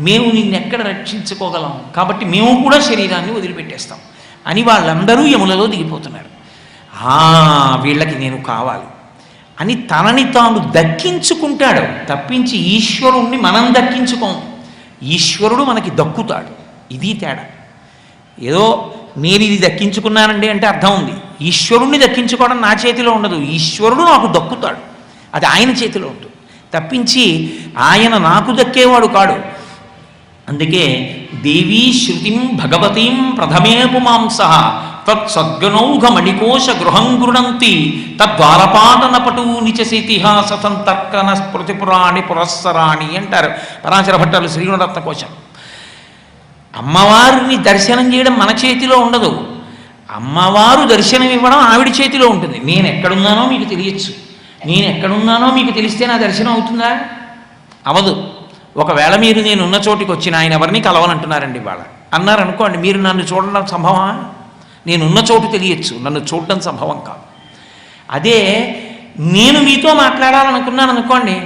మేము నిన్నెక్కడ రక్షించుకోగలం? కాబట్టి మేము కూడా శరీరాన్ని వదిలిపెట్టేస్తాం. అని వాళ్ళందరూ యములలో దిగిపోతున్నారు. ఆ వీళ్ళకి నేను కావాలి. అని తనని తాను దక్కించుకుంటాడు. తప్పించి ఈశ్వరుణ్ణి మనం దక్కించుకోం. ఈశ్వరుడు మనకి దక్కుతాడు. ఇది తేడా. ఏదో నేను ఇది దక్కించుకున్నానండి అంటే అర్థం ఉంది. ఈశ్వరుణ్ణి దక్కించుకోవడం నా చేతిలో ఉండదు. ఈశ్వరుడు నాకు దక్కుతాడు. అది ఆయన చేతిలో ఉంటుంది. తప్పించి ఆయన నాకు దక్కేవాడు కాడు. అందుకే దేవీ శృతిం భగవతీం ప్రథమే పుమాంస తత్సద్గనౌఘమణికోశ గృహం గృణంతి. తద్వారపాటన పటూ నిచసితిహాస సంతర్కన స్మృతిపురాణి పురస్సరాణి అంటారు పరాశర భట్టాలు శ్రీగుణరత్న కోశం అమ్మవారిని దర్శనం చేయడం మన చేతిలో ఉండదు. అమ్మవారు దర్శనం ఇవ్వడం ఆవిడ చేతిలో ఉంటుంది. నేను ఎక్కడున్నానో మీకు తెలియచ్చు. నేను ఎక్కడున్నానో మీకు తెలిస్తే నా దర్శనం అవుతుందా? అవదు. ఒకవేళ మీరు నేను ఉన్న చోటికి వచ్చిన ఆయన ఎవరిని కలవాలంటున్నారండి ఇవాళ? అన్నారనుకోండి మీరు నన్ను చూడడం సంభవమా? నేను ఉన్న చోటు తెలియచ్చు నన్ను చూడడం సంభవం కాదు. అదే నేను మీతో మాట్లాడాలనుకున్నాను అనుకోండి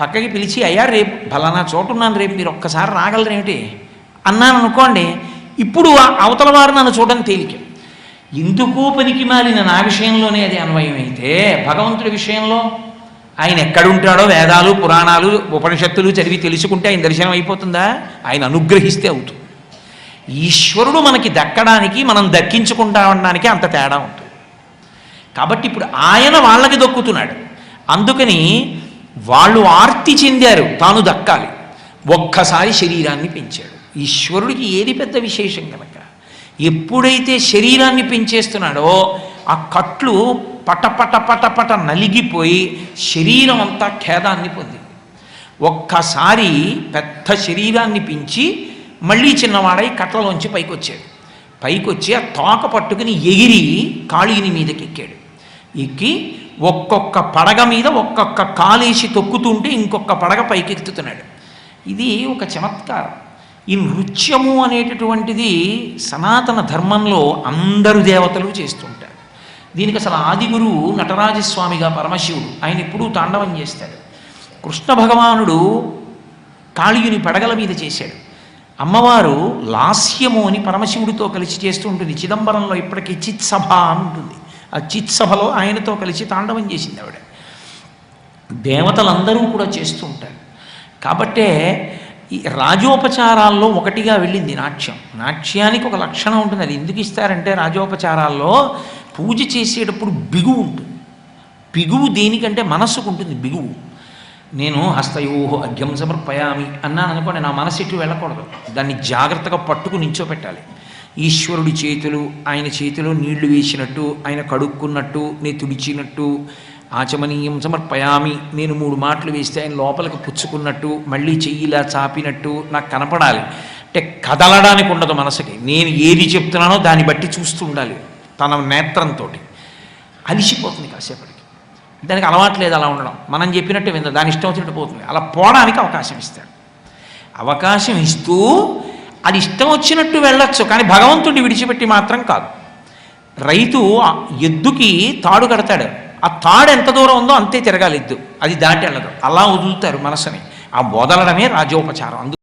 పక్కకి పిలిచి అయ్యా రేపు ఫలానా చోటు ఉన్నాను రేపు మీరు ఒక్కసారి రాగలరేమిటి? అన్నాను అనుకోండి ఇప్పుడు అవతల వారు నన్ను చూడడం తేలిక. ఎందుకు పనికి మాలిన నా విషయంలోనే అది అన్వయం అయితే భగవంతుడి విషయంలో ఆయన ఎక్కడుంటాడో వేదాలు పురాణాలు ఉపనిషత్తులు చదివి తెలుసుకుంటే ఆయన దర్శనం అయిపోతుందా? ఆయన అనుగ్రహిస్తే అవుతుంది. ఈశ్వరుడు మనకి దక్కడానికి మనం దక్కించుకుంటా ఉండడానికి అంత తేడా ఉంటుంది. కాబట్టి ఇప్పుడు ఆయన వాళ్ళకి దొక్కుతున్నాడు. అందుకని వాళ్ళు ఆర్తి చెందారు తాను దక్కాలి. ఒక్కసారి శరీరాన్ని పెంచాడు. ఈశ్వరుడికి ఏది పెద్ద విశేషం కనుక ఎప్పుడైతే శరీరాన్ని పెంచేస్తున్నాడో ఆ కట్లు పట పట పట పట నలిగిపోయి శరీరం అంతా ఖేదాన్ని పొందింది ఒక్కసారి పెద్ద శరీరాన్ని పెంచి మళ్ళీ చిన్నవాడై కట్లలోంచి పైకి వచ్చాడు పైకి వచ్చి ఆ తోక పట్టుకుని ఎగిరి కాళీని మీదకి ఎక్కాడు ఎక్కి ఒక్కొక్క పడగ మీద ఒక్కొక్క కాలేసి తొక్కుతుంటే ఇంకొక పడగ పైకెత్తుతున్నాడు. ఇది ఒక చమత్కారం. ఈ నృత్యము అనేటటువంటిది సనాతన ధర్మంలో అందరు దేవతలు చేస్తుంటారు. దీనికి అసలు ఆదిగురు నటరాజస్వామిగా పరమశివుడు. ఆయన ఎప్పుడూ తాండవం చేస్తాడు. కృష్ణ భగవానుడు కాళీయుని పడగల మీద చేశాడు. అమ్మవారు లాస్యము అని పరమశివుడితో కలిసి చేస్తూ ఉంటుంది. చిదంబరంలో ఇప్పటికీ చిత్సభ అని ఉంటుంది. ఆ చిత్సభలో ఆయనతో కలిసి తాండవం చేసింది ఆవిడ. దేవతలందరూ కూడా చేస్తూ ఉంటారు. కాబట్టే ఈ రాజోపచారాల్లో ఒకటిగా వెళ్ళింది నాట్యం. నాట్యానికి ఒక లక్షణం ఉంటుంది. అది ఎందుకు ఇస్తారంటే రాజోపచారాల్లో పూజ చేసేటప్పుడు బిగువు ఉంటుంది. బిగువు దేనికంటే మనస్సుకు ఉంటుంది. బిగువు. నేను హస్తయోహో అర్ఘ్యం సమర్పయామి అన్నాను అనుకోండి నా మనసు ఇటు వెళ్ళకూడదు. దాన్ని జాగ్రత్తగా పట్టుకు నించోపెట్టాలి. ఈశ్వరుడి చేతులు ఆయన చేతిలో నీళ్ళు వేసినట్టు ఆయన కడుక్కున్నట్టు నేను తుడిచినట్టు ఆచమనీయం సమర్పయామి నేను మూడు మాటలు వేస్తే ఆయన లోపలికి పుచ్చుకున్నట్టు మళ్ళీ చెయ్యిలా చాపినట్టు నాకు కనపడాలి. అంటే కదలడానికి ఉండదు మనసుకి. నేను ఏది చెప్తున్నానో దాన్ని బట్టి చూస్తూ ఉండాలి. తన నేత్రంతో అలిసిపోతుంది కాసేపటికి. దానికి అలవాటు లేదు అలా ఉండడం. మనం చెప్పినట్టు వింద. దాని ఇష్టం వచ్చినట్టు పోతుంది. అలా పోవడానికి అవకాశం ఇస్తాడు. అవకాశం ఇస్తూ అది ఇష్టం వచ్చినట్టు వెళ్ళొచ్చు కానీ భగవంతుడిని విడిచిపెట్టి మాత్రం కాదు. రైతు ఎద్దుకి తాడు కడతాడు. ఆ తాడు ఎంత దూరం ఉందో అంతే తిరగాలి ఎద్దు. అది దాటి వెళ్ళదు. అలా వదులుతారు మనసుని. ఆ వదలడమే రాజోపచారం. అందు